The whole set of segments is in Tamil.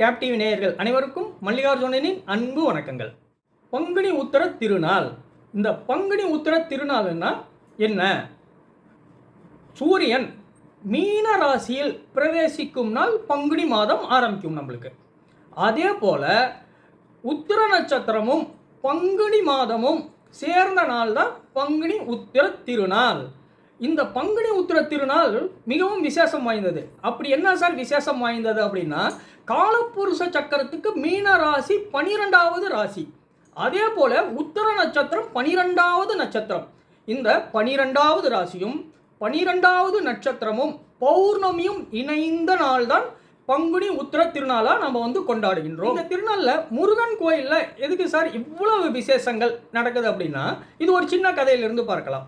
டேப் டிவி நேயர்கள் அனைவருக்கும் மல்லிகார்ஜுனனின் அன்பு வணக்கங்கள். பங்குனி உத்தர திருநாள். இந்த பங்குனி உத்தர திருநாள்னா என்ன? சூரியன் மீன ராசியில் பிரவேசிக்கும் நாள் பங்குனி மாதம் ஆரம்பிக்கும் நம்மளுக்கு. அதே போல உத்திர நட்சத்திரமும் பங்குனி மாதமும் சேர்ந்த நாள் தான் பங்குனி உத்திர திருநாள். இந்த பங்குனி உத்திர திருநாள் மிகவும் விசேஷம் வாய்ந்தது. அப்படி என்ன சார் விசேஷம் வாய்ந்தது அப்படின்னா காலப்புருஷ சக்கரத்துக்கு மீன ராசி பனிரெண்டாவது ராசி. அதே போல உத்தர நட்சத்திரம் பனிரெண்டாவது நட்சத்திரம். இந்த பனிரெண்டாவது ராசியும் பனிரெண்டாவது நட்சத்திரமும் பௌர்ணமியும் இணைந்த நாள்தான் பங்குனி உத்திர திருநாளாக நம்ம வந்து கொண்டாடுகின்றோம். இந்த திருநாளில் முருகன் கோயிலில் எதுக்கு சார் இவ்வளவு விசேஷங்கள் நடக்குது அப்படின்னா இது ஒரு சின்ன கதையிலிருந்து பார்க்கலாம்.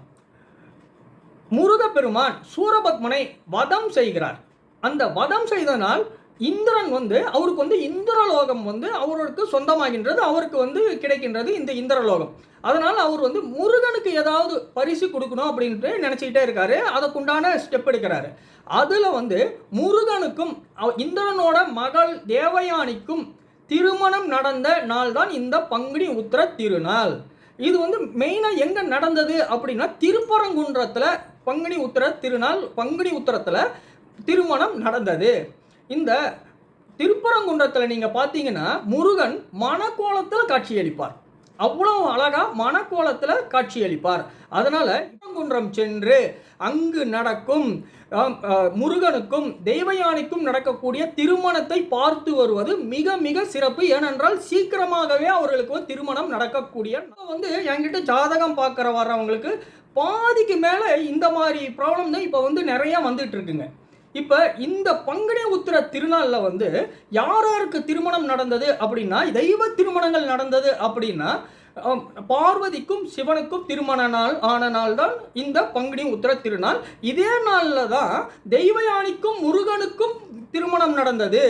முருகப்பெருமான் சூரபத்மனை வதம் செய்கிறார். அந்த வதம் செய்தனால் இந்திரன் வந்து அவருக்கு வந்து இந்திரலோகம் வந்து அவருக்கு சொந்தமாகின்றது அவருக்கு வந்து கிடைக்கின்றது இந்த இந்திரலோகம். அதனால் அவர் வந்து முருகனுக்கு ஏதாவது பரிசு கொடுக்கணும் அப்படின்ட்டு நினச்சிக்கிட்டே இருக்காரு. அதற்குண்டான ஸ்டெப் எடுக்கிறாரு. அதில் வந்து முருகனுக்கும் அவ- இந்திரனோட மகள் தேவயானிக்கும் திருமணம் நடந்த நாள் தான் இந்த பங்குனி உத்திர திருநாள். இது வந்து மெயினாக எங்கே நடந்தது அப்படின்னா திருப்பரங்குன்றத்தில் பங்குனி உத்தர திருநாள் பங்குனி உத்தரத்தில் திருமணம் நடந்தது. இந்த திருப்பரங்குன்றத்தில் நீங்கள் பார்த்தீங்கன்னா முருகன் மணக்கோலத்தில் காட்சியளிப்பார். அவ்வளவு அழகா மணக்கோலத்தில் காட்சியளிப்பார். அதனால் திருப்பரங்குன்றம் சென்று அங்கு நடக்கும் முருகனுக்கும் தெய்வயானிக்கும் நடக்கக்கூடிய திருமணத்தை பார்த்து வருவது மிக மிக சிறப்பு. ஏனென்றால் சீக்கிரமாகவே அவர்களுக்கு வந்து திருமணம் நடக்கக்கூடிய வந்து என்கிட்ட ஜாதகம் பார்க்குற வர்றவங்களுக்கு பாதிக்கு மேலே இந்த மாதிரி ப்ராப்ளம் தான் இப்போ வந்து நிறைய வந்துட்டு இருக்குங்க இப்போ இந்த பங்குனி உத்திர திருநாளில் வந்து யார் யாருக்கு திருமணம் நடந்தது அப்படின்னா தெய்வ திருமணங்கள் நடந்தது அப்படின்னா பார்வதிக்கும் சிவனுக்கும் திருமண நாள் ஆன நாள் தான் இந்த பங்குனி உத்திர திருநாள். இதே நாளில் தான் தெய்வயானிக்கும் முருகனுக்கும் திருமணம் நடந்தது.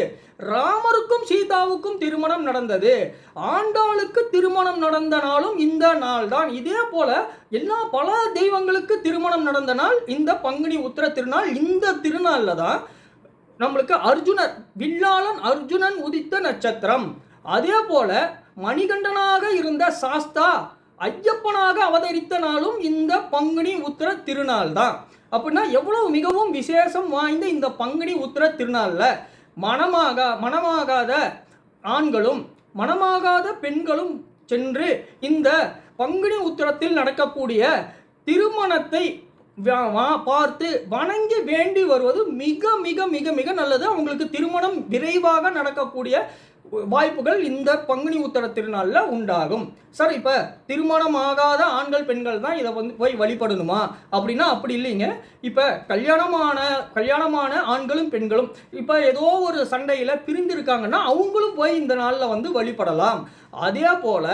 ராமருக்கும் சீதாவுக்கும் திருமணம் நடந்தது. ஆண்டாளுக்கு திருமணம் நடந்த நாளும் இந்த நாள் தான் இதே போல எல்லா பல தெய்வங்களுக்கு திருமணம் நடந்த நாள் இந்த பங்குனி உத்திர திருநாள். இந்த திருநாளில் தான் நம்மளுக்கு அர்ஜுனர் வில்லாளன் அர்ஜுனன் உதித்த நட்சத்திரம். அதே போல மணிகண்டனாக இருந்த சாஸ்தா ஐயப்பனாக அவதரித்த நாளும் இந்த பங்குனி உத்திர திருநாள் தான் அப்படின்னா எவ்வளவு மிகவும் விசேஷம் வாய்ந்த இந்த பங்குனி உத்திர திருநாளில்? மனமாக மனமாகாத ஆண்களும் மனமாகாத பெண்களும் சென்று இந்த பங்குனி உத்திரத்தில் நடக்கக்கூடிய திருமணத்தை வா- பார்த்து வணங்கி வேண்டி வருவது மிக மிக மிக மிக நல்லது. அவங்களுக்கு திருமணம் விரைவாக நடக்கக்கூடிய வாய்ப்புகள் இந்த பங்குனி உத்தர திருநாளில் உண்டாகும். சார் இப்போ திருமணம் ஆகாத ஆண்கள் பெண்கள் தான் இதை வந்து போய் வழிபடணுமா? அப்படின்னா அப்படி இல்லைங்க. இப்போ கல்யாணமான கல்யாணமான ஆண்களும் பெண்களும் இப்போ ஏதோ ஒரு சண்டையில் பிரிந்திருக்காங்கன்னா அவங்களும் போய் இந்த நாளில் வந்து வழிபடலாம். அதே போல்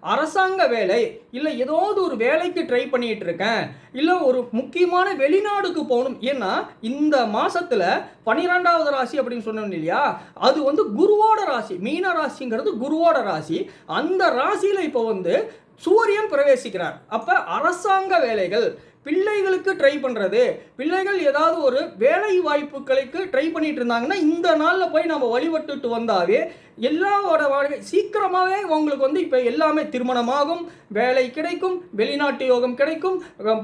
அரசாங்க வேலை இல்லை ஏதாவது ஒரு வேலைக்கு ட்ரை பண்ணிகிட்டு இருக்கேன் இல்லை ஒரு முக்கியமான வெளிநாடுக்கு போகணும். ஏன்னா இந்த மாதத்தில் பன்னிரெண்டாவது ராசி அப்படின்னு சொன்னோம் இல்லையா? அது வந்து குருவோட ராசி மீன ராசிங்கிறது குருவோட ராசி. அந்த ராசியில் இப்போ வந்து சூரியன் பிரவேசிக்கிறார். அப்போ அரசாங்க வேலைகள் பிள்ளைகளுக்கு ட்ரை பண்ணுறது பிள்ளைகள் ஏதாவது ஒரு வேலை வாய்ப்புகளுக்கு ட்ரை பண்ணிட்டு இருந்தாங்கன்னா இந்த நாளில் போய் நம்ம வழிபட்டுட்டு வந்தாவே எல்லாரோட வாழ்க்கை சீக்கிரமாகவே உங்களுக்கு வந்து இப்போ எல்லாமே திருமணமாகும் வேலை கிடைக்கும் வெளிநாட்டு யோகம் கிடைக்கும்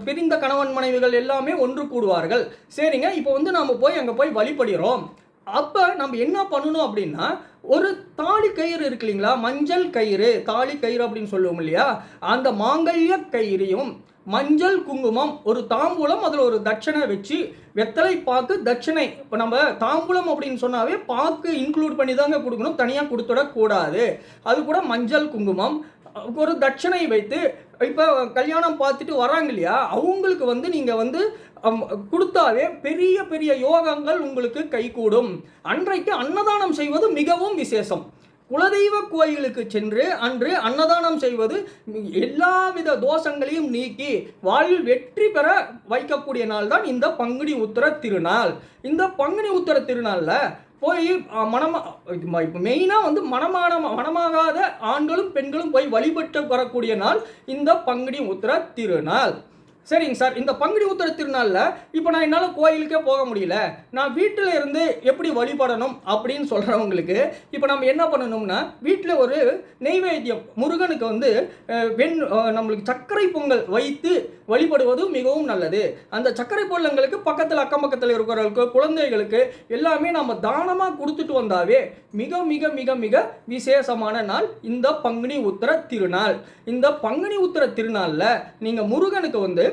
பிரிந்த கணவன் மனைவிகள் எல்லாமே ஒன்று கூடுவார்கள். சரிங்க இப்போ வந்து நம்ம போய் அங்கே போய் வழிபடுகிறோம். அப்போ நம்ம என்ன பண்ணணும் அப்படின்னா ஒரு தாலி கயிறு இருக்கு இல்லைங்களா? மஞ்சள் கயிறு தாலி கயிறு அப்படின்னு சொல்லுவோம் இல்லையா? அந்த மாங்கல்ய கயிறையும் மஞ்சள் குங்குமம் ஒரு தாம்பூலம் அதில் ஒரு தட்சணை வச்சு வெத்தலை பாக்கு தட்சணை. இப்போ நம்ம தாம்பூலம் அப்படின்னு சொன்னாவே பாக்கு இன்க்ளூட் பண்ணி தாங்க கொடுக்கணும் தனியாக கொடுத்துடக்கூடாது. அது கூட மஞ்சள் குங்குமம் ஒரு தட்சணை வைத்து இப்போ கல்யாணம் பார்த்துட்டு வராங்க இல்லையா அவங்களுக்கு வந்து நீங்கள் வந்து கொடுத்தாவே பெரிய பெரிய யோகங்கள் உங்களுக்கு கைகூடும். அன்றைக்கு அன்னதானம் செய்வது மிகவும் விசேஷம். குலதெய்வ கோயிலுக்கு சென்று அன்று அன்னதானம் செய்வது எல்லாவித தோஷங்களையும் நீக்கி வாழ்வில் வெற்றி பெற வைக்கக்கூடிய நாள் தான் இந்த பங்குனி உத்தர திருநாள். இந்த பங்குனி உத்தர திருநாளில் போய் மனமா இப்போ மெயினாக வந்து மனமான மனமாகாத ஆண்களும் பெண்களும் போய் வழிபட்டு வரக்கூடிய நாள் இந்த பங்குனி உத்தர திருநாள். சரிங்க சார். இந்த பங்குனி உத்திர திருநாளில் இப்போ நான் என்னால் கோயிலுக்கே போக முடியல. நான் வீட்டில் இருந்து எப்படி வழிபடணும் அப்படின்னு சொல்கிறவங்களுக்கு இப்போ நம்ம என்ன பண்ணணும்னா வீட்டில் ஒரு நெய்வேத்தியம் முருகனுக்கு வந்து வெண் நம்மளுக்கு சர்க்கரை பொங்கல் வைத்து வழிபடுவது மிகவும் நல்லது. அந்த சர்க்கரை பொங்கலுக்கு பக்கத்தில் அக்கம் பக்கத்தில் இருக்கிறவர்களுக்கு குழந்தைகளுக்கு எல்லாமே நம்ம தானமாக கொடுத்துட்டு வந்தாவே மிக மிக மிக மிக விசேஷமான நாள் இந்த பங்குனி உத்திர திருநாள். இந்த பங்குனி உத்திர திருநாளில் நீங்கள் முருகனுக்கு வந்து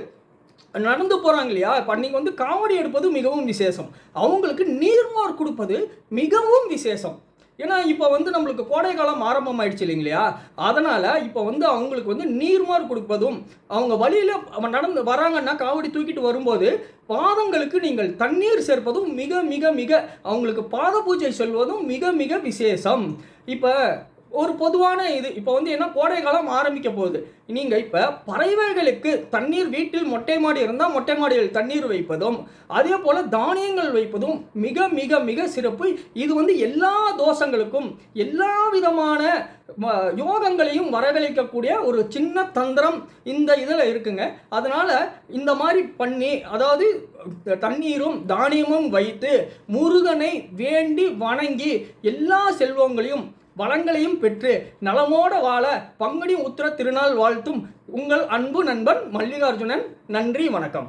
நடந்து போகிறாங்க இல்லையா? இப்போ அன்றைக்கி வந்து காமெடி எடுப்பது மிகவும் விசேஷம். அவங்களுக்கு நீர்மோர் கொடுப்பது மிகவும் விசேஷம். ஏன்னா இப்போ வந்து நம்மளுக்கு கோடை காலம் ஆரம்பமாயிடுச்சு இல்லைங்களா? அதனால் இப்போ வந்து அவங்களுக்கு வந்து நீர்மார் கொடுப்பதும் அவங்க வழியில் நடந்து வராங்கன்னா காவடி தூக்கிட்டு வரும்போது பாதங்களுக்கு நீங்கள் தண்ணீர் சேர்ப்பதும் மிக மிக மிக அவங்களுக்கு பாத பூஜை சொல்வதும் மிக மிக விசேஷம். இப்போ ஒரு பொதுவான இது. இப்போ வந்து என்ன கோடை காலம் ஆரம்பிக்க போகுது. நீங்கள் இப்போ பறவைகளுக்கு தண்ணீர் வீட்டில் மொட்டை மாடி இருந்தால் மொட்டை மாடியில் தண்ணீர் வைப்பதும் அதே போல் தானியங்கள் வைப்பதும் மிக மிக மிக சிறப்பு. இது வந்து எல்லா தோஷங்களுக்கும் எல்லா விதமான யோகங்களையும் வரவழைக்கக்கூடிய ஒரு சின்ன தந்திரம் இந்த இதில் இருக்குங்க. அதனால் இந்த மாதிரி பண்ணி அதாவது தண்ணீரும் தானியமும் வைத்து முருகனை வேண்டி வணங்கி எல்லா செல்வங்களையும் வளங்களையும் பெற்று நலமோட வாழ பங்குனி உத்திர திருநாள் வாழ்த்தும் உங்கள் அன்பு நண்பன் மல்லிகார்ஜுனன். நன்றி வணக்கம்.